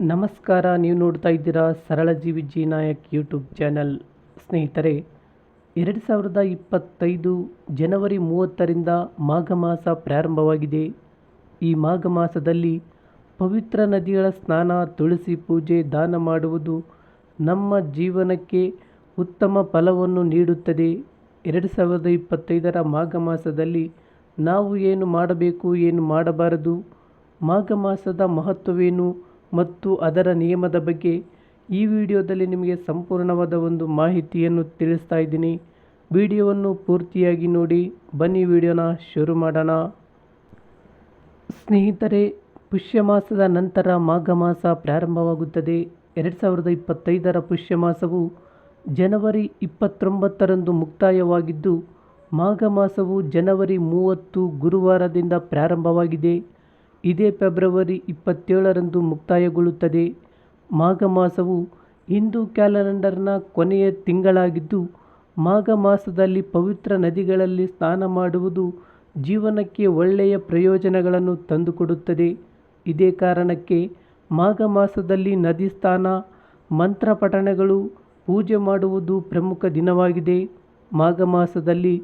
ನಮಸ್ಕಾರ, ನೀವು ನೋಡ್ತಾ ಇದ್ದೀರಾ ಸರಳ ಜೀವಿ ಜಿ ನಾಯಕ್ ಯೂಟ್ಯೂಬ್ ಚಾನಲ್ ಸ್ನೇಹಿತರೆ, ಎರಡು ಸಾವಿರದ ಇಪ್ಪತ್ತೈದು ಜನವರಿ ಮೂವತ್ತರಿಂದ ಮಾಘ ಮಾಸ ಪ್ರಾರಂಭವಾಗಿದೆ. ಈ ಮಾಘ ಮಾಸದಲ್ಲಿ ಪವಿತ್ರ ನದಿಗಳ ಸ್ನಾನ, ತುಳಸಿ ಪೂಜೆ, ದಾನ ಮಾಡುವುದು ನಮ್ಮ ಜೀವನಕ್ಕೆ ಉತ್ತಮ ಫಲವನ್ನು ನೀಡುತ್ತದೆ. ಎರಡು ಸಾವಿರದ ಇಪ್ಪತ್ತೈದರ ಮಾಘ ಮಾಸದಲ್ಲಿ ನಾವು ಏನು ಮಾಡಬೇಕು, ಏನು ಮಾಡಬಾರದು ಮಾಘ ಮಾಸದ ಮಹತ್ವವೇನು ಮತ್ತು ಅದರ ನಿಯಮದ ಬಗ್ಗೆ ಈ ವಿಡಿಯೋದಲ್ಲಿ ನಿಮಗೆ ಸಂಪೂರ್ಣವಾದ ಒಂದು ಮಾಹಿತಿಯನ್ನು ತಿಳಿಸ್ತಾ ಇದ್ದೀನಿ. ವಿಡಿಯೋವನ್ನು ಪೂರ್ತಿಯಾಗಿ ನೋಡಿ, ಬನ್ನಿ ವಿಡಿಯೋನ ಶುರು ಮಾಡೋಣ. ಸ್ನೇಹಿತರೆ ಪುಷ್ಯ ಮಾಸದ ನಂತರ ಮಾಘ ಮಾಸ ಪ್ರಾರಂಭವಾಗುತ್ತದೆ. ಎರಡು ಸಾವಿರದ ಇಪ್ಪತ್ತೈದರ ಪುಷ್ಯ ಮಾಸವು ಜನವರಿ ಇಪ್ಪತ್ತೊಂಬತ್ತರಂದು ಮುಕ್ತಾಯವಾಗಿದ್ದು ಮಾಘ ಮಾಸವು ಜನವರಿ ಮೂವತ್ತು ಗುರುವಾರದಿಂದ ಪ್ರಾರಂಭವಾಗಿದೆ. ಇದೇ ಫೆಬ್ರವರಿ ಇಪ್ಪತ್ತೇಳರಂದು ಮುಕ್ತಾಯಗೊಳ್ಳುತ್ತದೆ. ಮಾಘ ಮಾಸವು ಹಿಂದೂ ಕ್ಯಾಲೆಂಡರ್ನ ಕೊನೆಯ ತಿಂಗಳಾಗಿದ್ದು, ಮಾಘ ಮಾಸದಲ್ಲಿ ಪವಿತ್ರ ನದಿಗಳಲ್ಲಿ ಸ್ನಾನ ಮಾಡುವುದು ಜೀವನಕ್ಕೆ ಒಳ್ಳೆಯ ಪ್ರಯೋಜನಗಳನ್ನು ತಂದುಕೊಡುತ್ತದೆ. ಇದೇ ಕಾರಣಕ್ಕೆ ಮಾಘ ಮಾಸದಲ್ಲಿ ನದಿ ಸ್ನಾನ, ಮಂತ್ರ ಪಠಣಗಳು, ಪೂಜೆ ಮಾಡುವುದು ಪ್ರಮುಖ ದಿನವಾಗಿದೆ. ಮಾಘ ಮಾಸದಲ್ಲಿ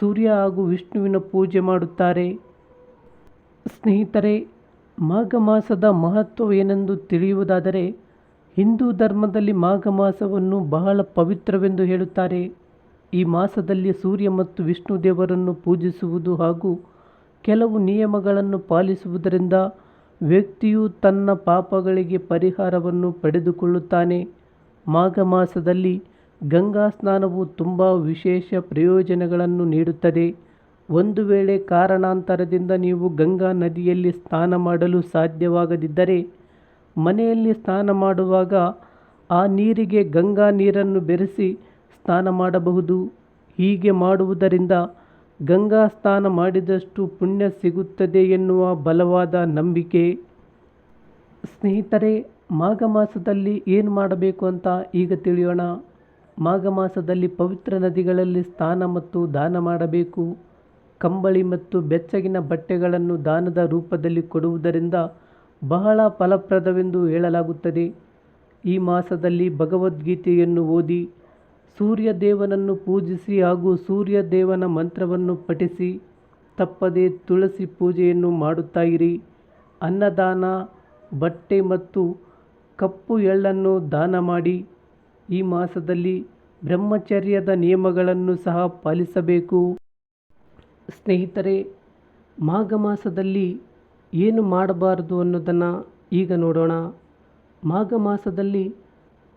ಸೂರ್ಯ ಹಾಗೂ ವಿಷ್ಣುವಿನ ಪೂಜೆ ಮಾಡುತ್ತಾರೆ. ಸ್ನೇಹಿತರೆ ಮಾಘ ಮಾಸದ ಮಹತ್ವವೇನೆಂದು ತಿಳಿಯುವುದಾದರೆ, ಹಿಂದೂ ಧರ್ಮದಲ್ಲಿ ಮಾಘ ಮಾಸವನ್ನು ಬಹಳ ಪವಿತ್ರವೆಂದು ಹೇಳುತ್ತಾರೆ. ಈ ಮಾಸದಲ್ಲಿ ಸೂರ್ಯ ಮತ್ತು ವಿಷ್ಣು ದೇವರನ್ನು ಪೂಜಿಸುವುದು ಹಾಗೂ ಕೆಲವು ನಿಯಮಗಳನ್ನು ಪಾಲಿಸುವುದರಿಂದ ವ್ಯಕ್ತಿಯು ತನ್ನ ಪಾಪಗಳಿಗೆ ಪರಿಹಾರವನ್ನು ಪಡೆದುಕೊಳ್ಳುತ್ತಾನೆ. ಮಾಘ ಮಾಸದಲ್ಲಿ ಗಂಗಾ ಸ್ನಾನವು ತುಂಬ ವಿಶೇಷ ಪ್ರಯೋಜನಗಳನ್ನು ನೀಡುತ್ತದೆ. ಒಂದು ವೇಳೆ ಕಾರಣಾಂತರದಿಂದ ನೀವು ಗಂಗಾ ನದಿಯಲ್ಲಿ ಸ್ನಾನ ಮಾಡಲು ಸಾಧ್ಯವಾಗದಿದ್ದರೆ, ಮನೆಯಲ್ಲಿ ಸ್ನಾನ ಮಾಡುವಾಗ ಆ ನೀರಿಗೆ ಗಂಗಾ ನೀರನ್ನು ಬೆರೆಸಿ ಸ್ನಾನ ಮಾಡಬಹುದು. ಹೀಗೆ ಮಾಡುವುದರಿಂದ ಗಂಗಾ ಸ್ನಾನ ಮಾಡಿದಷ್ಟು ಪುಣ್ಯ ಸಿಗುತ್ತದೆ ಎನ್ನುವ ಬಲವಾದ ನಂಬಿಕೆ. ಸ್ನೇಹಿತರೆ, ಮಾಘ ಮಾಸದಲ್ಲಿ ಏನು ಮಾಡಬೇಕು ಅಂತ ಈಗ ತಿಳಿಯೋಣ. ಮಾಘ ಮಾಸದಲ್ಲಿ ಪವಿತ್ರ ನದಿಗಳಲ್ಲಿ ಸ್ನಾನ ಮತ್ತು ದಾನ ಮಾಡಬೇಕು. ಕಂಬಳಿ ಮತ್ತು ಬೆಚ್ಚಗಿನ ಬಟ್ಟೆಗಳನ್ನು ದಾನದ ರೂಪದಲ್ಲಿ ಕೊಡುವುದರಿಂದ ಬಹಳ ಫಲಪ್ರದವೆಂದು ಹೇಳಲಾಗುತ್ತದೆ. ಈ ಮಾಸದಲ್ಲಿ ಭಗವದ್ಗೀತೆಯನ್ನು ಓದಿ ಸೂರ್ಯದೇವನನ್ನು ಪೂಜಿಸಿ ಹಾಗೂ ಸೂರ್ಯದೇವನ ಮಂತ್ರವನ್ನು ಪಠಿಸಿ ತಪ್ಪದೆ ತುಳಸಿ ಪೂಜೆಯನ್ನು ಮಾಡುತ್ತಾ ಇರಿ ಅನ್ನದಾನ, ಬಟ್ಟೆ ಮತ್ತು ಕಪ್ಪು ಎಳ್ಳನ್ನು ದಾನ ಮಾಡಿ ಈ ಮಾಸದಲ್ಲಿ ಬ್ರಹ್ಮಚರ್ಯದ ನಿಯಮಗಳನ್ನು ಸಹ ಪಾಲಿಸಬೇಕು. ಸ್ನೇಹಿತರೆ ಮಾಘ ಮಾಸದಲ್ಲಿ ಏನು ಮಾಡಬಾರದು ಅನ್ನೋದನ್ನು ಈಗ ನೋಡೋಣ. ಮಾಘ ಮಾಸದಲ್ಲಿ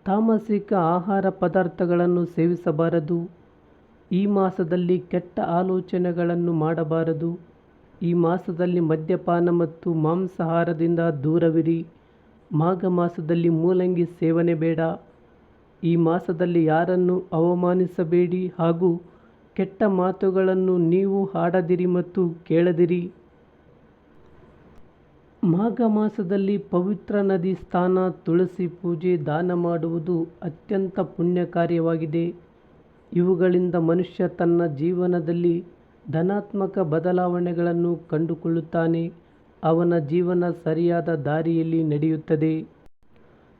ತಾಮಸಿಕ ಆಹಾರ ಪದಾರ್ಥಗಳನ್ನು ಸೇವಿಸಬಾರದು. ಈ ಮಾಸದಲ್ಲಿ ಕೆಟ್ಟ ಆಲೋಚನೆಗಳನ್ನು ಮಾಡಬಾರದು. ಈ ಮಾಸದಲ್ಲಿ ಮದ್ಯಪಾನ ಮತ್ತು ಮಾಂಸಾಹಾರದಿಂದ ದೂರವಿರಿ. ಮಾಘ ಮಾಸದಲ್ಲಿ ಮೂಲಂಗಿ ಸೇವನೆ ಬೇಡ. ಈ ಮಾಸದಲ್ಲಿ ಯಾರನ್ನು ಅವಮಾನಿಸಬೇಡಿ ಹಾಗೂ ಕೆಟ್ಟ ಮಾತುಗಳನ್ನು ನೀವು ಹಾಡದಿರಿ ಮತ್ತು ಕೇಳದಿರಿ. ಮಾಘ ಮಾಸದಲ್ಲಿ ಪವಿತ್ರ ನದಿ ಸ್ನಾನ ತುಳಸಿ ಪೂಜೆ, ದಾನ ಮಾಡುವುದು ಅತ್ಯಂತ ಪುಣ್ಯ ಕಾರ್ಯವಾಗಿದೆ ಇವುಗಳಿಂದ ಮನುಷ್ಯ ತನ್ನ ಜೀವನದಲ್ಲಿ ಧನಾತ್ಮಕ ಬದಲಾವಣೆಗಳನ್ನು ಕಂಡುಕೊಳ್ಳುತ್ತಾನೆ. ಅವನ ಜೀವನ ಸರಿಯಾದ ದಾರಿಯಲ್ಲಿ ನಡೆಯುತ್ತದೆ.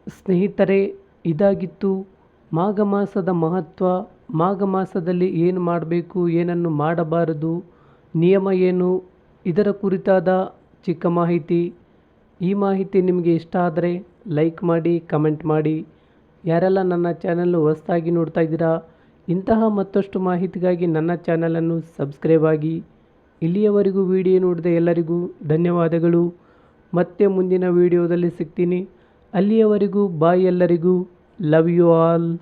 ಸ್ನೇಹಿತರೆ, ಇದಾಗಿತ್ತು ಮಾಘ ಮಾಸದ ಮಹತ್ವ. ಮಾಘ ಮಾಸದಲ್ಲಿ ಏನು ಮಾಡಬೇಕು, ಏನನ್ನು ಮಾಡಬಾರದು, ನಿಯಮ ಏನು, ಇದರ ಕುರಿತಾದ ಚಿಕ್ಕ ಮಾಹಿತಿ. ಈ ಮಾಹಿತಿ ನಿಮಗೆ ಇಷ್ಟ ಆದರೆ ಲೈಕ್ ಮಾಡಿ, ಕಮೆಂಟ್ ಮಾಡಿ. ಯಾರೆಲ್ಲ ನನ್ನ ಚಾನಲ್ಲು ಹೊಸದಾಗಿ ನೋಡ್ತಾ ಇದ್ದೀರಾ, ಇಂತಹ ಮತ್ತಷ್ಟು ಮಾಹಿತಿಗಾಗಿ ನನ್ನ ಚಾನಲನ್ನು ಸಬ್ಸ್ಕ್ರೈಬ್ ಆಗಿ. ಇಲ್ಲಿಯವರೆಗೂ ವಿಡಿಯೋ ನೋಡಿದ ಎಲ್ಲರಿಗೂ ಧನ್ಯವಾದಗಳು. ಮತ್ತೆ ಮುಂದಿನ ವಿಡಿಯೋದಲ್ಲಿ ಸಿಗ್ತೀನಿ. ಅಲ್ಲಿಯವರೆಗೂ ಬಾಯ್ ಎಲ್ಲರಿಗೂ. Love you all.